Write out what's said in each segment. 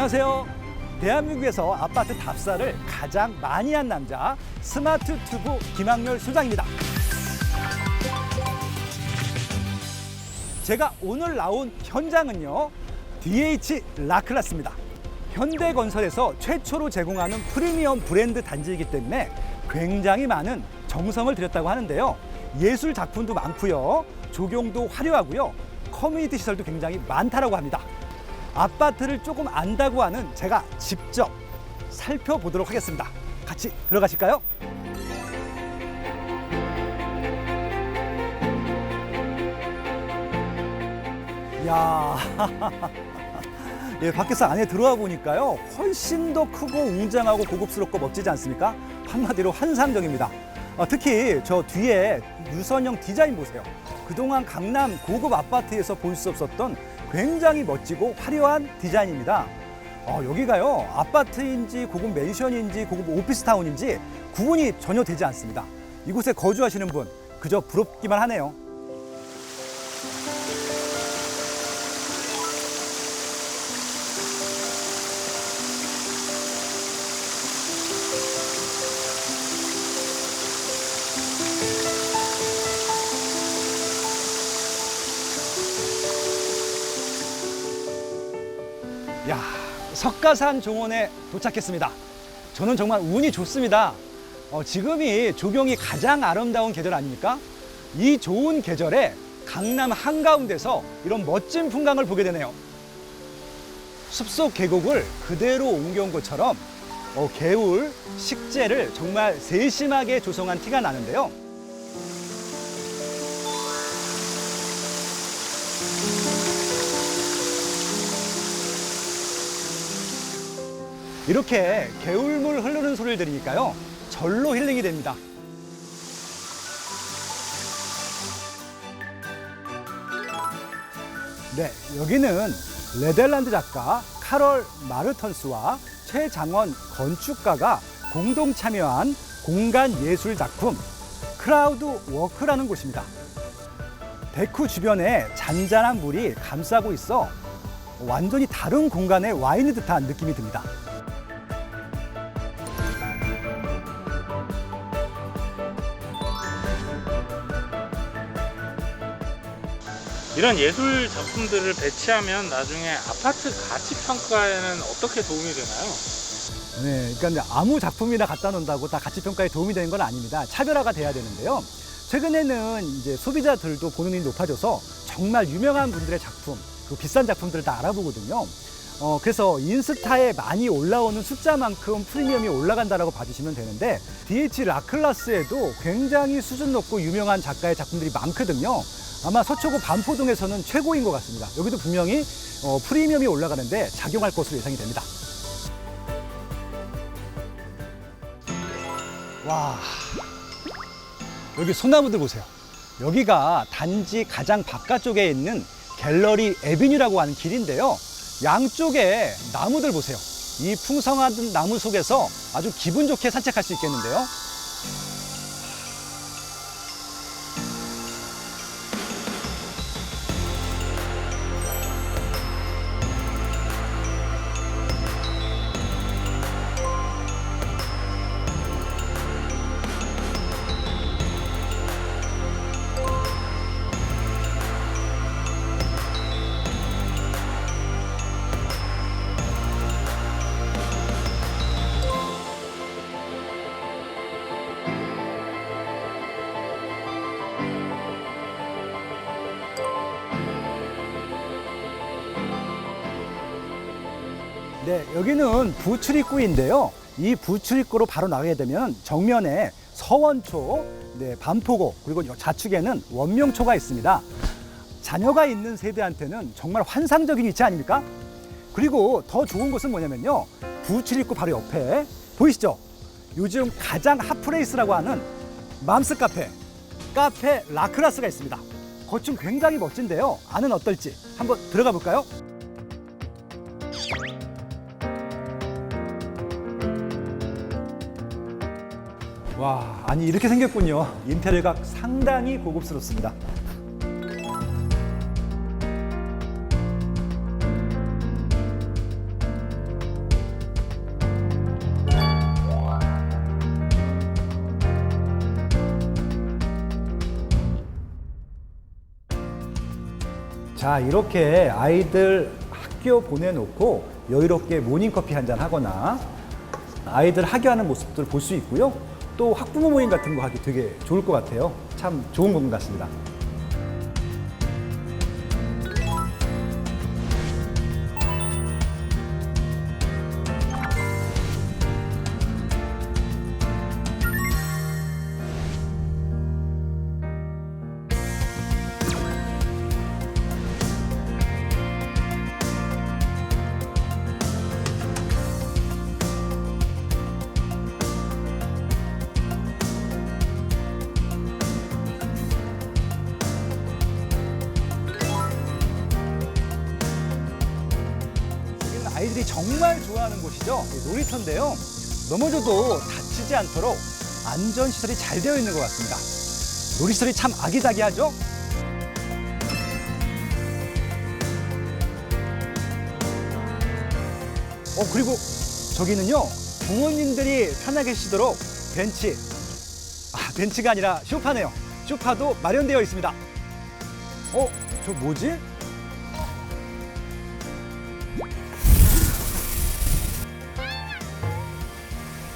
안녕하세요. 대한민국에서 아파트 답사를 가장 많이 한 남자 스마트 튜브 김학렬 소장입니다. 제가 오늘 나온 현장은요. DH 라클라스입니다. 현대건설에서 최초로 제공하는 프리미엄 브랜드 단지이기 때문에 굉장히 많은 정성을 들였다고 하는데요. 예술 작품도 많고요. 조경도 화려하고요. 커뮤니티 시설도 굉장히 많다라고 합니다. 아파트를 조금 안다고 하는 제가 직접 살펴보도록 하겠습니다. 같이 들어가실까요? 야, 예, 밖에서 안에 들어와 보니까요, 훨씬 더 크고 웅장하고 고급스럽고 멋지지 않습니까? 한마디로 환상적입니다. 어, 특히 저 뒤에 유선형 디자인 보세요. 그동안 강남 고급 아파트에서 볼 수 없었던 굉장히 멋지고 화려한 디자인입니다. 어, 여기가요, 아파트인지 고급 맨션인지 고급 오피스타운인지 구분이 전혀 되지 않습니다. 이곳에 거주하시는 분, 그저 부럽기만 하네요. 석가산 종원에 도착했습니다. 저는 정말 운이 좋습니다. 어, 지금이 조경이 가장 아름다운 계절 아닙니까? 이 좋은 계절에 강남 한가운데서 이런 멋진 풍광을 보게 되네요. 숲속 계곡을 그대로 옮겨온 것처럼 어, 개울, 식재를 정말 세심하게 조성한 티가 나는데요. 이렇게 개울물 흐르는 소리를 들으니까요. 절로 힐링이 됩니다. 네, 여기는 네덜란드 작가 카롤 마르턴스와 최장원 건축가가 공동 참여한 공간 예술 작품 크라우드 워크라는 곳입니다. 데크 주변에 잔잔한 물이 감싸고 있어 완전히 다른 공간에 와 있는 듯한 느낌이 듭니다. 이런 예술 작품들을 배치하면 나중에 아파트 가치 평가에는 어떻게 도움이 되나요? 네, 그러니까 아무 작품이나 갖다 놓는다고 다 가치 평가에 도움이 되는 건 아닙니다. 차별화가 돼야 되는데요. 최근에는 이제 소비자들도 보는 눈이 높아져서 정말 유명한 분들의 작품, 그 비싼 작품들을 다 알아보거든요. 어, 그래서 인스타에 많이 올라오는 숫자만큼 프리미엄이 올라간다라고 봐주시면 되는데 DH 라클라스에도 굉장히 수준 높고 유명한 작가의 작품들이 많거든요. 아마 서초구 반포동에서는 최고인 것 같습니다. 여기도 분명히 어, 프리미엄이 올라가는데 작용할 것으로 예상이 됩니다. 와. 여기 소나무들 보세요. 여기가 단지 가장 바깥쪽에 있는 갤러리 에비뉴라고 하는 길인데요. 양쪽에 나무들 보세요. 이 풍성한 나무 속에서 아주 기분 좋게 산책할 수 있겠는데요 네, 여기는 부출입구인데요. 이 부출입구로 바로 나가게 되면 정면에 서원초, 네, 반포고 그리고 좌측에는 원명초가 있습니다. 자녀가 있는 세대한테는 정말 환상적인 위치 아닙니까? 그리고 더 좋은 것은 뭐냐면요. 부출입구 바로 옆에 보이시죠? 요즘 가장 핫플레이스라고 하는 맘스 카페, 카페 라크라스가 있습니다. 거춤 굉장히 멋진데요. 안은 어떨지 한번 들어가 볼까요? 와, 아니 이렇게 생겼군요. 인테리어가 상당히 고급스럽습니다. 자, 이렇게 아이들 학교 보내놓고 여유롭게 모닝커피 한 잔 하거나 아이들 학교하는 모습들 볼 수 있고요. 또 학부모 모임 같은 거 하기 되게 좋을 것 같아요. 참 좋은 공간 같습니다. 정말 좋아하는 곳이죠. 이 놀이터인데요. 넘어져도 다치지 않도록 안전시설이 잘 되어 있는 것 같습니다. 놀이시설이 참 아기자기하죠? 어, 그리고 저기는요, 부모님들이 편하게 쉬도록 벤치, 아, 벤치가 아니라 쇼파네요. 쇼파도 마련되어 있습니다. 어, 저 뭐지?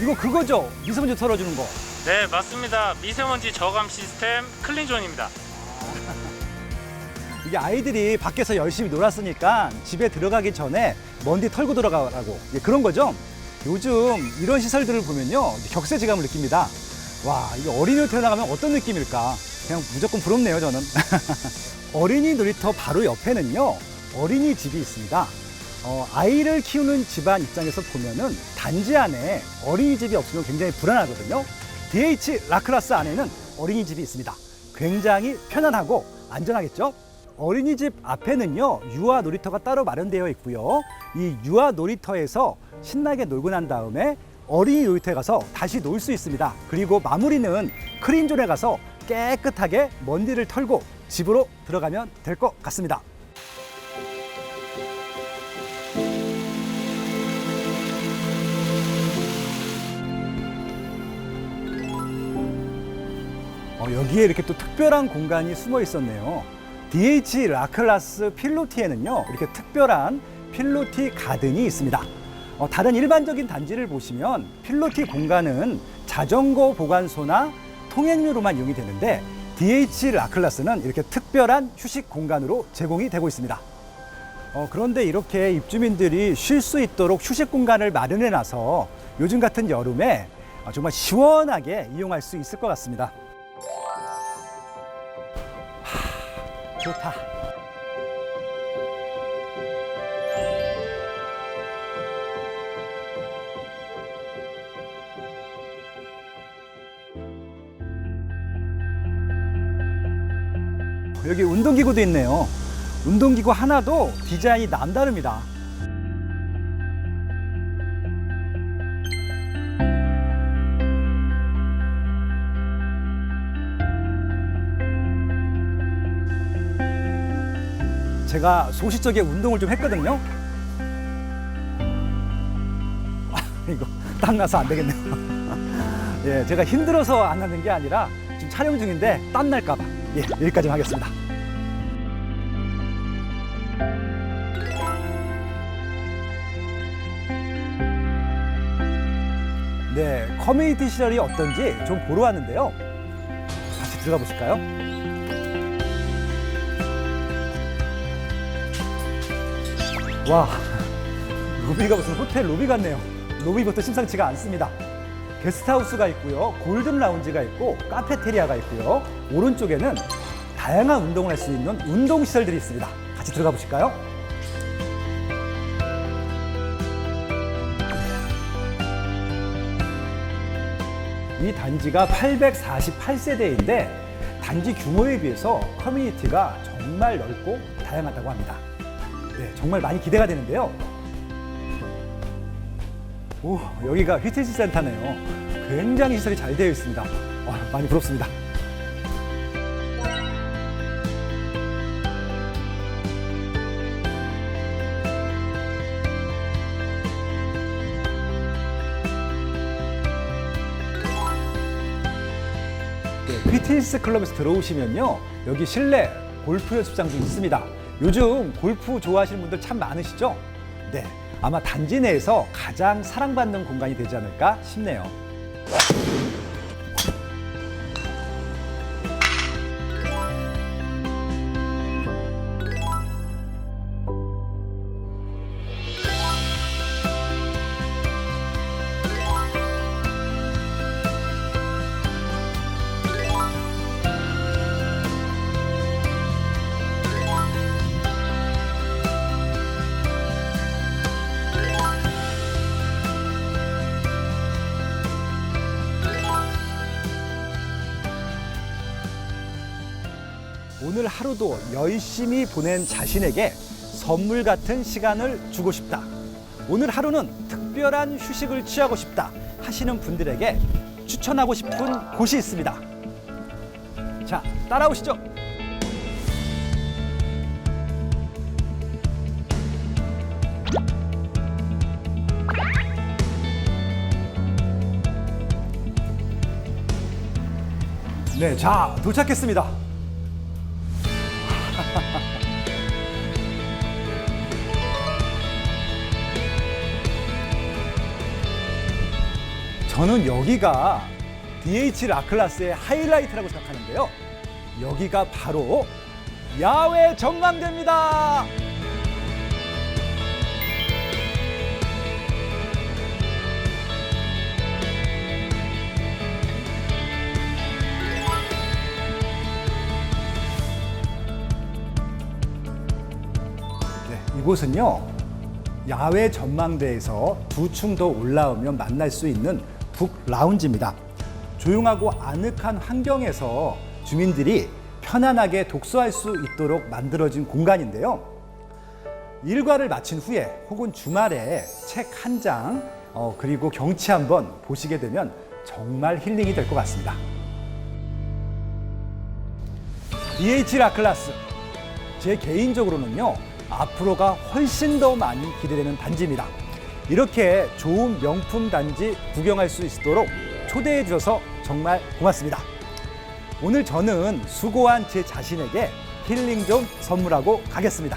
이거 그거죠? 미세먼지 털어주는 거. 네, 맞습니다. 미세먼지 저감 시스템 클린존입니다. 이게 아이들이 밖에서 열심히 놀았으니까 집에 들어가기 전에 먼지 털고 들어가라고 예, 그런 거죠. 요즘 이런 시설들을 보면요 격세지감을 느낍니다. 와 이게 어린이로 태어나가면 어떤 느낌일까? 그냥 무조건 부럽네요 저는. 어린이 놀이터 바로 옆에는요 어린이 집이 있습니다. 어, 아이를 키우는 집안 입장에서 보면은 단지 안에 어린이집이 없으면 굉장히 불안하거든요. DH 라클라스 안에는 어린이집이 있습니다. 굉장히 편안하고 안전하겠죠? 어린이집 앞에는요 유아 놀이터가 따로 마련되어 있고요. 이 유아 놀이터에서 신나게 놀고 난 다음에 어린이 놀이터에 가서 다시 놀 수 있습니다. 그리고 마무리는 크림존에 가서 깨끗하게 먼지를 털고 집으로 들어가면 될 것 같습니다. 어, 여기에 이렇게 또 특별한 공간이 숨어 있었네요. DH 라클라스 필로티에는요, 이렇게 특별한 필로티 가든이 있습니다. 어, 다른 일반적인 단지를 보시면 필로티 공간은 자전거 보관소나 통행료로만 이용이 되는데 DH 라클라스는 이렇게 특별한 휴식 공간으로 제공이 되고 있습니다. 어, 그런데 이렇게 입주민들이 쉴 수 있도록 휴식 공간을 마련해 놔서 요즘 같은 여름에 어, 정말 시원하게 이용할 수 있을 것 같습니다. 좋다. 여기 운동기구도 있네요. 운동기구 하나도 디자인이 남다릅니다. 제가 소시적에 운동을 좀 했거든요. 아, 이거 땀 나서 안 되겠네요. 예, 제가 힘들어서 안 하는 게 아니라 지금 촬영 중인데 땀 날까봐 예, 여기까지만 하겠습니다. 네, 커뮤니티 시설이 어떤지 좀 보러 왔는데요. 같이 들어가 보실까요? 와, 로비가 무슨 호텔 로비 같네요. 로비부터 심상치가 않습니다. 게스트하우스가 있고요, 골든 라운지가 있고, 카페테리아가 있고요. 오른쪽에는 다양한 운동을 할 수 있는 운동 시설들이 있습니다. 같이 들어가 보실까요? 이 단지가 848세대인데 단지 규모에 비해서 커뮤니티가 정말 넓고 다양하다고 합니다. 네, 정말 많이 기대가 되는데요. 오, 여기가 휘트니스 센터네요. 굉장히 시설이 잘 되어 있습니다. 와, 많이 부럽습니다. 네, 피트니스 클럽에서 들어오시면요. 여기 실내 골프 연습장도 있습니다. 요즘 골프 좋아하시는 분들 참 많으시죠? 네. 아마 단지 내에서 가장 사랑받는 공간이 되지 않을까 싶네요. 하루도 열심히 보낸 자신에게 선물 같은 시간을 주고 싶다. 오늘 하루는 특별한 휴식을 취하고 싶다 하시는 분들에게 추천하고 싶은 곳이 있습니다. 자, 따라오시죠. 네, 자, 도착했습니다. 저는 여기가 DH 라클라스의 하이라이트라고 생각하는데요. 여기가 바로 야외 전망대입니다. 네, 이곳은요. 야외 전망대에서 두 층 더 올라오면 만날 수 있는 북 라운지입니다. 조용하고 아늑한 환경에서 주민들이 편안하게 독서할 수 있도록 만들어진 공간인데요. 일과를 마친 후에 혹은 주말에 책 한 장, 어, 그리고 경치 한번 보시게 되면 정말 힐링이 될 것 같습니다. DH 라클라스. 제 개인적으로는요, 앞으로가 훨씬 더 많이 기대되는 단지입니다. 이렇게 좋은 명품 단지 구경할 수 있도록 초대해 주셔서 정말 고맙습니다. 오늘 저는 수고한 제 자신에게 힐링 좀 선물하고 가겠습니다.